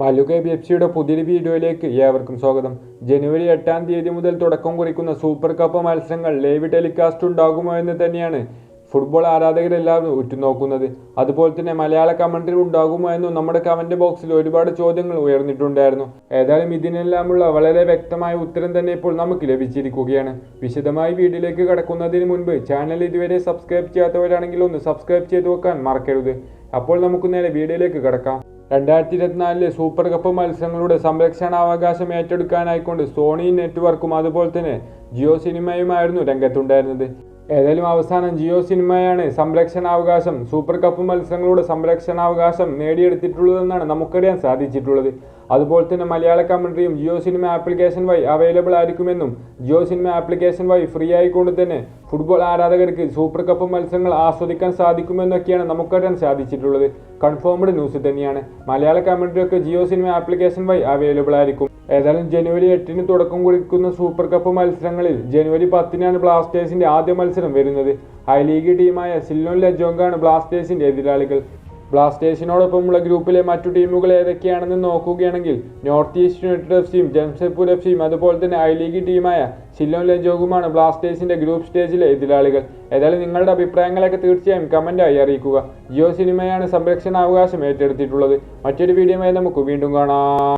മലുക F സിയുടെ പുതിയൊരു വീഡിയോയിലേക്ക് ഏവർക്കും സ്വാഗതം. ജനുവരി എട്ടാം തീയതി മുതൽ തുടക്കം കുറിക്കുന്ന സൂപ്പർ കപ്പ് മത്സരങ്ങൾ ലൈവ് ടെലികാസ്റ്റ് ഉണ്ടാകുമോ എന്ന് തന്നെയാണ് ഫുട്ബോൾ ആരാധകരെല്ലാവരും ഉറ്റുനോക്കുന്നത്. അതുപോലെ തന്നെ മലയാള കമന്ററി ഉണ്ടാകുമോ എന്നും നമ്മുടെ കമന്റ് ബോക്സിൽ ഒരുപാട് ചോദ്യങ്ങൾ ഉയർന്നിട്ടുണ്ടായിരുന്നു. ഏതായാലും ഇതിനെല്ലാമുള്ള വളരെ വ്യക്തമായ ഉത്തരം തന്നെ ഇപ്പോൾ നമുക്ക് ലഭിച്ചിരിക്കുകയാണ്. വിശദമായി വീഡിയോയിലേക്ക് കടക്കുന്നതിന് മുൻപ് ചാനൽ ഇതുവരെ സബ്സ്ക്രൈബ് ചെയ്യാത്തവരാണെങ്കിൽ ഒന്ന് സബ്സ്ക്രൈബ് ചെയ്തു വെക്കാൻ മറക്കരുത്. അപ്പോൾ നമുക്ക് നേരെ വീഡിയോയിലേക്ക് കടക്കാം. രണ്ടായിരത്തി ഇരുപത്തിനാലിലെ സൂപ്പർ കപ്പ് മത്സരങ്ങളുടെ സംരക്ഷണാവകാശം ഏറ്റെടുക്കാനായിക്കൊണ്ട് സോണി നെറ്റ്വർക്കും അതുപോലെ തന്നെ ജിയോ സിനിമയുമായിരുന്നു രംഗത്തുണ്ടായിരുന്നത്. ഏതായാലും അവസാനം ജിയോ സിനിമയാണ് സംരക്ഷണാവകാശം. സൂപ്പർ കപ്പ് മത്സരങ്ങളുടെ സംരക്ഷണാവകാശം നേടിയെടുത്തിട്ടുള്ളതെന്നാണ് നമുക്കറിയാൻ സാധിച്ചിട്ടുള്ളത്. അതുപോലെ തന്നെ മലയാള കമൻട്രിയും ജിയോ സിനിമ ആപ്ലിക്കേഷൻ വഴി അവൈലബിൾ ആയിരിക്കുമെന്നും ജിയോ സിനിമ ആപ്ലിക്കേഷൻ വഴി ഫ്രീ ആയിക്കൊണ്ട് തന്നെ ഫുട്ബോൾ ആരാധകർക്ക് സൂപ്പർ കപ്പ് മത്സരങ്ങൾ ആസ്വദിക്കാൻ സാധിക്കുമെന്നൊക്കെയാണ് നമുക്കറിയാൻ സാധിച്ചിട്ടുള്ളത്. കൺഫേംഡ് ന്യൂസ് തന്നെയാണ്. മലയാള കമൻട്രിയൊക്കെ ജിയോ സിനിമ ആപ്ലിക്കേഷൻ വഴി അവൈലബിൾ ആയിരിക്കും. ഏതായാലും ജനുവരി എട്ടിന് തുടക്കം കുറിക്കുന്ന സൂപ്പർ കപ്പ് മത്സരങ്ങളിൽ ജനുവരി പത്തിനാണ് ബ്ലാസ്റ്റേഴ്സിന്റെ ആദ്യ മത്സരം വരുന്നത്. ഐ ലീഗ് ടീമായ സില്ലോൺ ലജോങ്കാണ് ബ്ലാസ്റ്റേഴ്സിന്റെ എതിരാളികൾ. ബ്ലാസ്റ്റേഴ്സിനോടൊപ്പമുള്ള ഗ്രൂപ്പിലെ മറ്റു ടീമുകൾ ഏതൊക്കെയാണെന്ന് നോക്കുകയാണെങ്കിൽ നോർത്ത് ഈസ്റ്റ് യുണൈറ്റഡ് എഫ് സിയും ജംഷഡ്പൂർ എഫ് സിയും അതുപോലെ തന്നെ ഐ ലീഗ് ടീമായ സില്ലോൺ ലജോഗുമാണ് ബ്ലാസ്റ്റേഴ്സിന്റെ ഗ്രൂപ്പ് സ്റ്റേജിലെ എതിരാളികൾ. ഏതായാലും നിങ്ങളുടെ അഭിപ്രായങ്ങളൊക്കെ തീർച്ചയായും കമന്റായി അറിയിക്കുക. ജിയോ സിനിമയാണ് സംരക്ഷണാവകാശം ഏറ്റെടുത്തിട്ടുള്ളത്. മറ്റൊരു വീഡിയോയുമായി നമുക്ക് വീണ്ടും കാണാം.